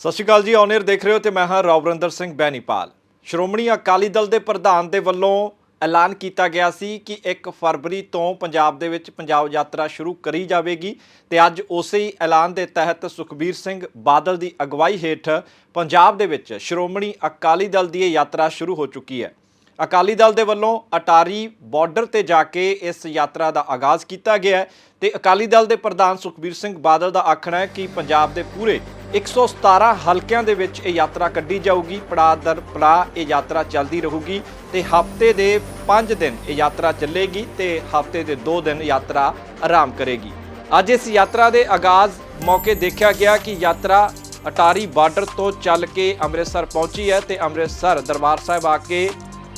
ਸਤਿ ਸ਼੍ਰੀ ਅਕਾਲ ਜੀ ਔਨਰ ਦੇਖ ਰਹੇ ਹੋ ਤੇ ਮੈਂ ਹਾਂ ਰੌਵਰਿੰਦਰ ਸਿੰਘ ਬੈਨੀਪਾਲ। ਸ਼੍ਰੋਮਣੀ ਅਕਾਲੀ ਦਲ ਦੇ ਪ੍ਰਧਾਨ ਦੇ ਵੱਲੋਂ ਐਲਾਨ ਕੀਤਾ ਗਿਆ ਸੀ ਕਿ 1 ਫਰਵਰੀ ਤੋਂ ਪੰਜਾਬ ਦੇ ਵਿੱਚ ਪੰਜਾਬ ਯਾਤਰਾ ਸ਼ੁਰੂ ਕਰੀ ਜਾਵੇਗੀ ਤੇ ਅੱਜ ਉਸੇ ਹੀ ਐਲਾਨ ਦੇ ਤਹਿਤ ਸੁਖਬੀਰ ਸਿੰਘ ਬਾਦਲ ਦੀ ਅਗਵਾਈ ਹੇਠ ਪੰਜਾਬ ਦੇ ਵਿੱਚ ਸ਼੍ਰੋਮਣੀ ਅਕਾਲੀ ਦਲ ਦੀ ਇਹ ਯਾਤਰਾ ਸ਼ੁਰੂ ਹੋ ਚੁੱਕੀ ਹੈ। ਅਕਾਲੀ ਦਲ ਦੇ ਵੱਲੋਂ ਅਟਾਰੀ ਬਾਰਡਰ ਤੇ ਜਾ ਕੇ ਇਸ ਯਾਤਰਾ ਦਾ ਆਗਾਜ਼ ਕੀਤਾ ਗਿਆ ਹੈ ਤੇ ਅਕਾਲੀ ਦਲ ਦੇ ਪ੍ਰਧਾਨ ਸੁਖਬੀਰ ਸਿੰਘ ਬਾਦਲ ਦਾ ਆਖਣਾ ਹੈ ਕਿ ਪੰਜਾਬ ਦੇ ਪੂਰੇ 117 ਹਲਕਿਆਂ ਦੇ ਵਿੱਚ ਇਹ ਯਾਤਰਾ ਕੱਢੀ ਜਾਊਗੀ। ਪੜਾਅ ਦਰ ਪੜਾਅ ਇਹ ਯਾਤਰਾ ਚੱਲਦੀ ਰਹੂਗੀ ਤੇ ਹਫ਼ਤੇ ਦੇ 5 ਦਿਨ ਇਹ ਯਾਤਰਾ ਚੱਲੇਗੀ ਤੇ ਹਫ਼ਤੇ ਦੇ 2 ਦਿਨ ਯਾਤਰਾ ਆਰਾਮ ਕਰੇਗੀ। ਅੱਜ ਇਸ ਯਾਤਰਾ ਦੇ ਆਗਾਜ਼ ਮੌਕੇ ਦੇਖਿਆ ਗਿਆ ਕਿ ਯਾਤਰਾ ਅਟਾਰੀ ਬਾਰਡਰ ਤੋਂ ਚੱਲ ਕੇ ਅੰਮ੍ਰਿਤਸਰ ਪਹੁੰਚੀ ਹੈ ਤੇ ਅੰਮ੍ਰਿਤਸਰ ਦਰਬਾਰ ਸਾਹਿਬ ਆ ਕੇ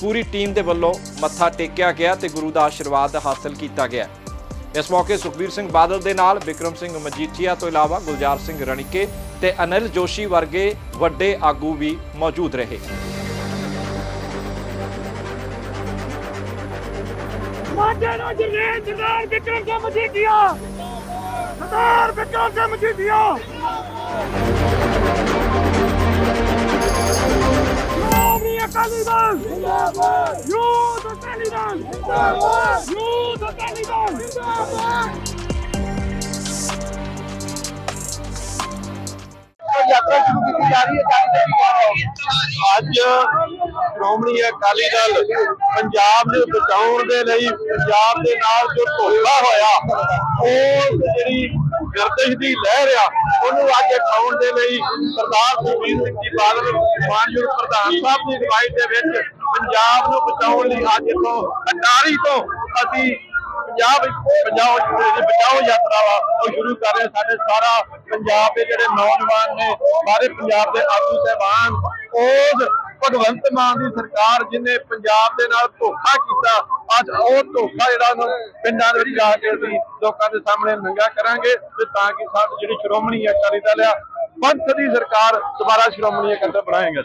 ਪੂਰੀ ਟੀਮ ਦੇ ਵੱਲੋਂ ਮੱਥਾ ਟੇਕਿਆ ਗਿਆ ਤੇ ਗੁਰੂ ਦਾ ਆਸ਼ੀਰਵਾਦ ਹਾਸਲ ਕੀਤਾ ਗਿਆ। ਇਸ ਮੌਕੇ ਸੁਖਬੀਰ ਸਿੰਘ ਬਾਦਲ ਦੇ ਨਾਲ ਵਿਕਰਮ ਸਿੰਘ ਮਜੀਠੀਆ ਤੋਂ ਇਲਾਵਾ ਗੁਲਜ਼ਾਰ ਸਿੰਘ ਰਣੀਕੇ ਤੇ ਅਨਿਲ ਜੋਸ਼ੀ ਵਰਗੇ ਵੱਡੇ ਆਗੂ ਵੀ ਮੌਜੂਦ ਰਹੇ। ਮਾਝੇ ਨੂੰ ਜਰਨੈਲ ਸਰਦਾਰ ਵਿਕਰਮ ਸਿੰਘ ਮਜੀਠੀਆ। ਸਰਦਾਰ ਵਿਕਰਮ ਸਿੰਘ ਮਜੀਠੀਆ। ਸ਼੍ਰੋਮਣੀ ਅਕਾਲੀ ਦਲ। ਜਿੰਦਾਬਾਦ ਯੂਥ ਅਕਾਲੀ ਦਲ। ਜਿੰਦਾਬਾਦ ਅਕਾਲੀ ਦਲ ਜਿੰਦਾਬਾਦ ਯਾਤਰਾ ਸ਼ੁਰੂ ਕੀਤੀ ਜਾ ਰਹੀ ਹੈ ਅੱਜ ਸ਼੍ਰੋਮਣੀ ਅਕਾਲੀ ਦਲ ਪੰਜਾਬ ਨੂੰ ਬਚਾਉਣ ਦੇ ਲਈ ਪੰਜਾਬ ਦੇ ਨਾਲ ਜੋ ਧੋਖਾ ਹੋਇਆ, ਉਹ ਜਿਹੜੀ ਗਰਦਿਸ਼ ਦੀ ਲਹਿਰ ਆ, ਉਹਨੂੰ ਅੱਜ ਉਠਾਉਣ ਦੇ ਲਈ ਸਰਦਾਰ ਸੁਖਬੀਰ ਸਿੰਘ ਜੀ ਬਾਦਲ, ਮਾਨਯੋਗ ਪ੍ਰਧਾਨ ਸਾਹਿਬ ਦੀ ਅਗਵਾਈ ਦੇ ਵਿੱਚ ਪੰਜਾਬ ਨੂੰ ਬਚਾਉਣ ਲਈ ਅੱਜ ਤੋਂ ਅਟਾਰੀ ਤੋਂ ਅਸੀਂ ਪੰਜਾਬ ਪੰਜਾਬ ਜਿਹੜੀ ਬਚਾਓ ਯਾਤਰਾ ਵਾ, ਉਹ ਸ਼ੁਰੂ ਕਰ ਰਹੇ ਸਾਡੇ ਸਾਰਾ ਪੰਜਾਬ ਦੇ ਜਿਹੜੇ ਨੌਜਵਾਨ ਨੇ, ਸਾਰੇ ਪੰਜਾਬ ਦੇ ਆਗੂ ਸਹਿਬਾਨ ਉਸ ਭਗਵੰਤ ਮਾਨ ਦੀ ਸਰਕਾਰ ਜਿਨੇ ਪੰਜਾਬ ਦੇ ਨਾਲ ਧੋਖਾ ਕੀਤਾ, ਅੱਜ ਉਹ ਧੋਖਾ ਜਿਹੜਾ ਉਹਨੂੰ ਪਿੰਡਾਂ ਦੇ ਵਿੱਚ ਜਾ ਕੇ ਅਸੀਂ ਲੋਕਾਂ ਦੇ ਸਾਹਮਣੇ ਨੰਗਾ ਕਰਾਂਗੇ ਤੇ ਤਾਂ ਕਿ ਸਾਡੀ ਜਿਹੜੀ ਸ਼੍ਰੋਮਣੀ ਅਕਾਲੀ ਦਲ ਆ, ਪੰਥ ਦੀ ਸਰਕਾਰ ਦੁਬਾਰਾ ਸ਼੍ਰੋਮਣੀ ਅਕਾਲੀ ਦਲ ਬਣਾਏਗਾ